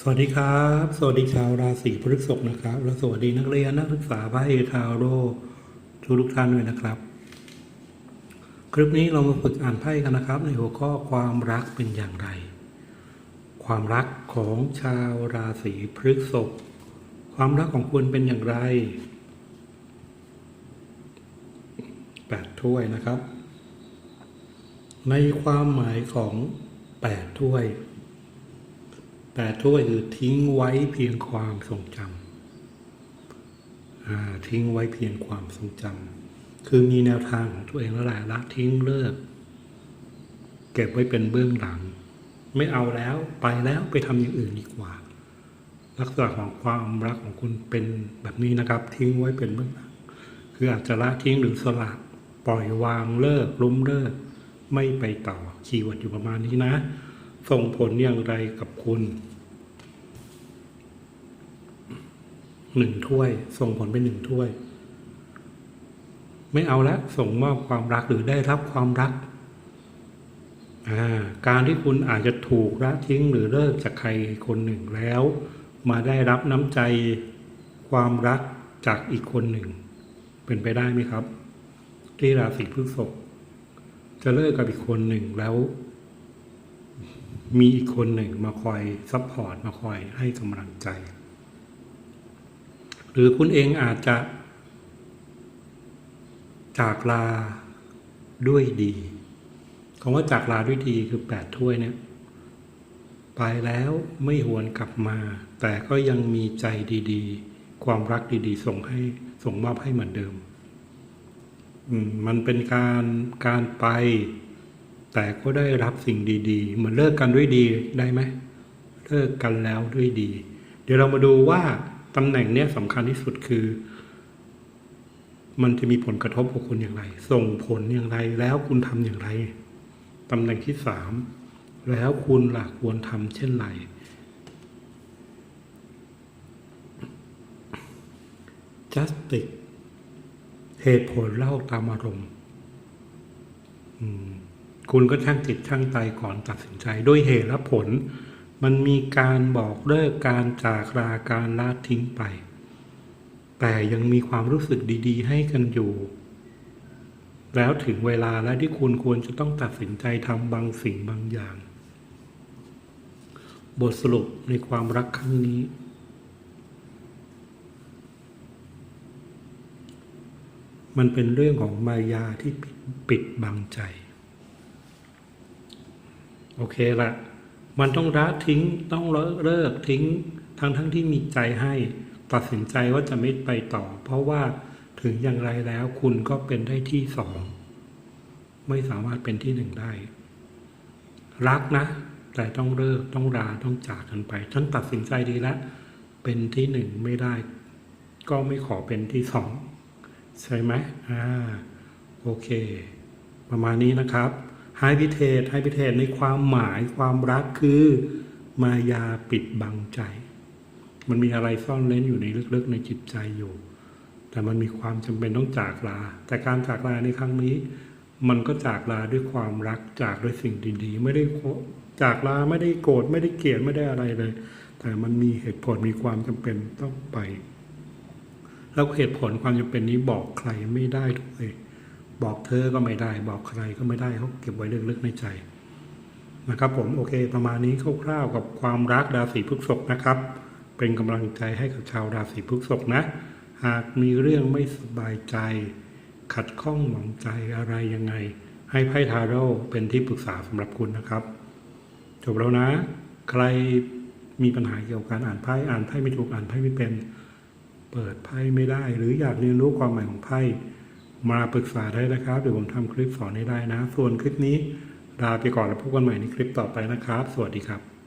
สวัสดีครับ สวัสดีชาวราศีพฤษภนะครับ และสวัสดีนักเรียนนักศึกษาไพ่ทาโรทุกทุกท่านด้วยนะครับ คลิปนี้เรามาฝึกอ่านไพ่กันนะครับ ในหัวข้อความรักเป็นอย่างไร ความรักของชาวราศีพฤษภความรักของคุณเป็นอย่างไรแปดถ้วยนะครับ ในความหมายของแปดถ้วย แปดถ้วยคือทิ้งไว้เพียงความทรงจำทิ้งไว้เพียงความทรงจำคือมีแนวทางของตัวเองแล้วแหละละทิ้งเลิก เก็บไว้เป็นเบื้องหลัง ไม่เอาแล้วไปแล้วไปทำอย่างอื่นดีกว่า ลักษณะของความรักของคุณเป็นแบบนี้นะครับ ทิ้งไว้เป็นเบื้องหลัง คืออาจจะละทิ้งหรือสละปล่อยวางเลิกล้มเลิก ไม่ไปต่อคีย์เวิร์ดอยู่ประมาณนี้นะ ส่งผลอย่างไรกับคุณหนึ่งถ้วย ส่งผลไปหนึ่งถ้วย ไม่เอาละส่งมอบความรักหรือได้รับความรัก การที่คุณอาจจะถูกละทิ้งหรือเลิกจากใครคนหนึ่งแล้ว มาได้รับน้ำใจความรักจากอีกคนหนึ่ง เป็นไปได้ไหมครับ ที่ราศีพฤษภจะเลิกกับอีกคนหนึ่งแล้ว มีอีกคนหนึ่งมาคอยซัพพอร์ตมาคอยให้กำลังใจ หรือคุณเองอาจจะ จากลาด้วยดีคำว่าจากลาด้วยดีคือแปดถ้วยเนี่ย ไปแล้วไม่หวนกลับมา แต่ก็ยังมีใจดีๆ ความรักดีๆ ส่งให้ส่งมอบให้เหมือนเดิมอืมมันเป็นการการไป แต่ก็ได้รับสิ่งดีๆ เหมือนเลิกกันด้วยดีได้ไหมเลิกกันแล้วด้วยดี เดี๋ยวเรามาดูว่าตำแหน่งเนี้ยสำคัญที่สุดคือ มันจะมีผลกระทบกับคุณอย่างไร ส่งผลอย่างไร แล้วคุณทำอย่างไรตำแหน่งที่สามแล้วคุณล่ะควรทำเช่นไร justice เหตุผลเล่าตามอารมณ์อืม คุณก็ช่างจิตช่างใจก่อนตัดสินใจด้วยเหตุและผล มันมีการบอกเลิกการจากลาการละทิ้งไป แต่ยังมีความรู้สึกดี ๆ ให้กันอยู่ แล้วถึงเวลาแล้วที่คุณควรจะต้องตัดสินใจทำบางสิ่งบางอย่าง บทสรุปในความรักครั้งนี้มันเป็นเรื่องของมายาที่ปิดปิดบังใจ โอเคละมันต้องละทิ้งต้องเลิกเลิกทิ้งทั้งทั้งที่มีใจให้ ตัดสินใจว่าจะไม่ไปต่อ เพราะว่าถึงอย่างไรแล้วคุณก็เป็นได้ที่สอง ไม่สามารถเป็นที่หนึ่งได้ รักนะ แต่ต้องเลิกต้องราต้องจากกันไปฉันตัดสินใจดีแล้วเป็นที่หนึ่งไม่ได้ ก็ไม่ขอเป็นที่สองใช่ไหมอ่าโอเค ประมาณนี้นะครับ ไฮพิเทศไฮพิเทศในความหมายความรักคือมายาปิดบังใจ มันมีอะไรซ่อนเล้นอยู่ในลึกๆในจิตใจอยู่ แต่มันมีความจำเป็นต้องจากลา แต่การจากลาในครั้งนี้ มันก็จากลาด้วยความรักจากด้วยสิ่งดีๆ ไม่ได้จากลาไม่ได้โกรธไม่ได้เกลียดไม่ได้อะไรเลย แต่มันมีเหตุผลมีความจำเป็นต้องไป แล้วเหตุผลความจำเป็นนี้บอกใครไม่ได้ด้วย บอกเธอก็ไม่ได้ บอกใครก็ไม่ได้เขาเก็บไว้ลึกๆในใจนะครับผมโอเค ประมาณนี้คร่าวๆกับความรักราศีพฤษภนะครับ เป็นกำลังใจให้กับชาวราศีพฤษภนะ หากมีเรื่องไม่สบายใจ ขัดข้องหมองใจอะไรยังไง ให้ไพ่ทาโร่เป็นที่ปรึกษาสำหรับคุณนะครับ จบแล้วนะ ใครมีปัญหาเกี่ยวกับการอ่านไพ่อ่านไพ่ไม่ถูกอ่านไพ่ไม่เป็น เปิดไพ่ไม่ได้ หรืออยากเรียนรู้ความหมายของไพ่ มาปรึกษาได้นะครับ เดี๋ยวผมทำคลิปสอนให้ได้นะ ส่วนคลิปนี้ลาไปก่อนแล้วพบกันใหม่ในคลิปต่อไปนะครับ สวัสดีครับ